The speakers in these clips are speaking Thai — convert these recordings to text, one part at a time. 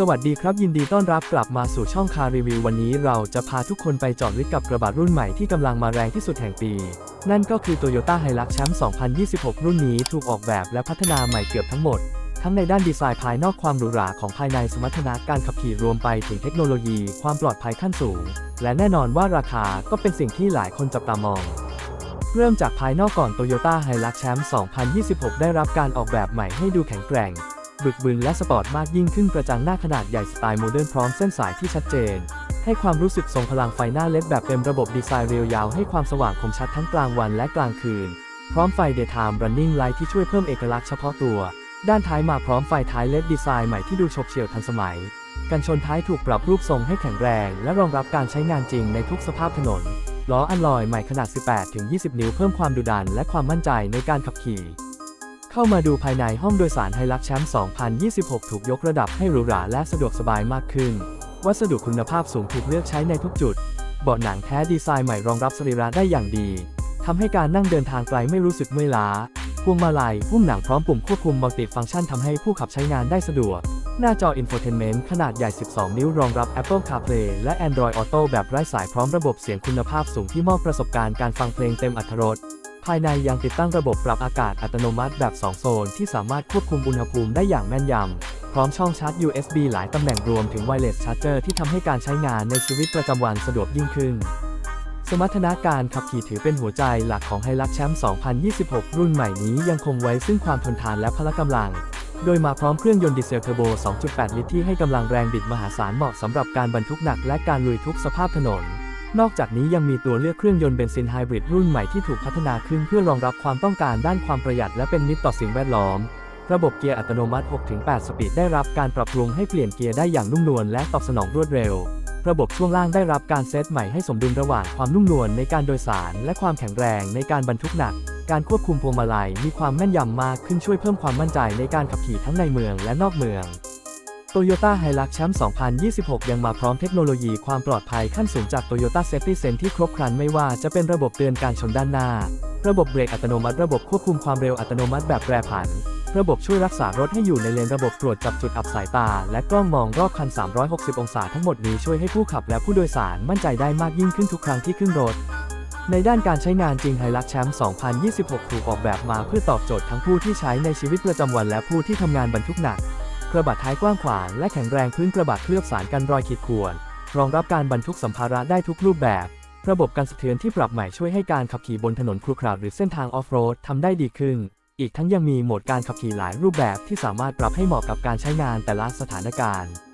สวัสดีครับยินดีต้อนรับกลับมาสู่ช่องคารีวิววันนี้เราจะพาทุกคนไปจอดลึกกับกระบะรุ่นใหม่ที่กำลังมาแรงที่สุดแห่งปี นั่นก็คือ Toyota Hilux แชมป์2026 รุ่นนี้ถูกออกแบบและพัฒนาใหม่เกือบทั้งหมด ทั้งในด้านดีไซน์ภายนอกความหรูหราของภายในสมรรถนะการขับขี่รวมไปถึงเทคโนโลยี ความปลอดภัยขั้นสูง และแน่นอนว่าราคาก็เป็นสิ่งที่หลายคนจับตามองเริ่มจากภายนอกก่อน Toyota Hilux แชมป์2026 ได้รับการออกแบบใหม่ให้ดูแข็งแกร่ง บึกบึนและสปอร์ตมากยิ่งขึ้นกระจังหน้าขนาดใหญ่สไตล์โมเดิร์นพร้อมเส้นสายที่ชัดเจน ให้ความรู้สึกทรงพลังไฟหน้าเล็ดแบบเต็มระบบดีไซน์เรียวยาวให้ความสว่างคมชัดทั้งกลางวันและกลางคืน พร้อมไฟ Daytime Running Light ที่ช่วยเพิ่มเอกลักษณ์เฉพาะตัว ด้านท้ายมาพร้อมไฟท้ายเล็ดดีไซน์ใหม่ที่ดูฉกเฉี่ยวทันสมัย กันชนท้ายถูกปรับรูปทรงให้แข็งแรง และรองรับการใช้งานจริงในทุกสภาพถนนล้ออัลลอยใหม่ขนาด 18-20 นิ้วเพิ่มความดุดันและความมั่นใจในการขับขี่ เข้ามาดูภายในห้องโดยสารไฮลักแชมป์2026 ถูกยกระดับให้หรูหราและสะดวกสบายมากขึ้น วัสดุคุณภาพสูงถูกเลือกใช้ในทุกจุด เบาะหนังแท้ดีไซน์ใหม่รองรับสรีระได้อย่างดีทำให้การนั่งเดินทางไกลไม่รู้สึกเมื่อยล้า พวงมาลัยหุ้มหนังพร้อมปุ่มควบคุมมัลติฟังก์ชันทำให้ผู้ขับใช้งานได้สะดวก หน้าจอ Infotainment ขนาดใหญ่ 12 นิ้วรองรับ Apple CarPlay และ Android Auto แบบไร้สายพร้อมระบบเสียงคุณภาพสูงที่มอบประสบการณ์การฟังเพลงเต็มอรรถรส ภายในยังติดตั้งระบบปรับอากาศอัตโนมัติแบบ 2 โซน ที่สามารถควบคุมอุณหภูมิได้อย่างแม่นยำ พร้อมช่องชาร์จ USB หลายตำแหน่งรวมถึง Wireless Charger ที่ทำให้การใช้งานในชีวิตประจำวันสะดวกยิ่งขึ้น สมรรถนะการขับขี่ถือเป็นหัวใจหลักของไฮลักแชมป์2026 รุ่นใหม่นี้ยังคงไว้ซึ่งความทนทานและพละกำลัง โดยมาพร้อมเครื่องยนต์ดีเซลเทอร์โบ 2.8 ลิตรที่ให้กำลังแรงบิดมหาศาลเหมาะสำหรับการบรรทุกหนักและการลุยทุกสภาพถนน นอกจากนี้ยังมีตัวเลือกเครื่องยนต์เบนซินไฮบริดรุ่นใหม่ที่ถูกพัฒนาขึ้นเพื่อรองรับความต้องการด้านความประหยัดและเป็นมิตรต่อสิ่งแวดล้อม ระบบเกียร์อัตโนมัติ 6-8 สปีดได้รับการปรับปรุงให้เปลี่ยนเกียร์ได้อย่างนุ่มนวลและตอบสนองรวดเร็ว ระบบช่วงล่างได้รับการเซตใหม่ให้สมดุลระหว่างความนุ่มนวลในการโดยสาร และความแข็งแรงในการบรรทุกหนัก การควบคุมพวงมาลัยมีความแม่นยำมากขึ้นช่วยเพิ่มความมั่นใจในการขับขี่ทั้งในเมืองและนอกเมือง Toyota Hilux แชมป์ 2026 ยังมาพร้อมเทคโนโลยีความปลอดภัยขั้นสูงจาก Toyota Safety Sense ที่ครบครันไม่ว่าจะเป็นระบบเตือนการชนด้านหน้า ระบบเบรกอัตโนมัติ ระบบควบคุมความเร็วอัตโนมัติแบบแปรผัน ระบบช่วยรักษารถให้อยู่ในเลน ระบบตรวจจับจุดอับสายตา และกล้องมองรอบคัน 360 องศาทั้งหมดนี้ช่วยให้ผู้ขับและผู้โดยสารมั่นใจได้มากยิ่งขึ้นทุกครั้งที่ขึ้นรถในด้านการใช้งานจริงไฮลักแชมป์ 2026 ถูกออกแบบมาเพื่อตอบโจทย์ทั้งผู้ที่ใช้ในชีวิตประจำวันและผู้ที่ทำงานบรรทุกหนัก กระบะท้ายกว้างขวางและแข็งแรงพื้นกระบะเคลือบสารกันรอยขีดข่วน รองรับการบรรทุกสัมภาระได้ทุกรูปแบบ ระบบการสะเทือนที่ปรับใหม่ช่วยให้การขับขี่บนถนนครุขระหรือเส้นทางออฟโรดทำได้ดีขึ้น อีกทั้งยังมีโหมดการขับขี่หลายรูปแบบที่สามารถปรับให้เหมาะกับการใช้งานแต่ละสถานการณ์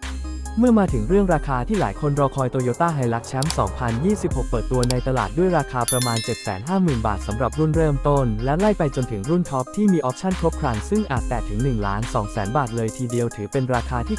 เมื่อมาถึงเรื่องราคาที่หลายคนรอคอย Toyota Hilux แชมป์2026 เปิดตัวในตลาดด้วยราคาประมาณ 750,000 บาทสำหรับรุ่นเริ่มต้น และไล่ไปจนถึงรุ่นท็อปที่มีออปชั่นครบครันซึ่งอาจแตะถึง1ล้าน2แสนบาทเลยทีเดียวถือเป็นราคาที่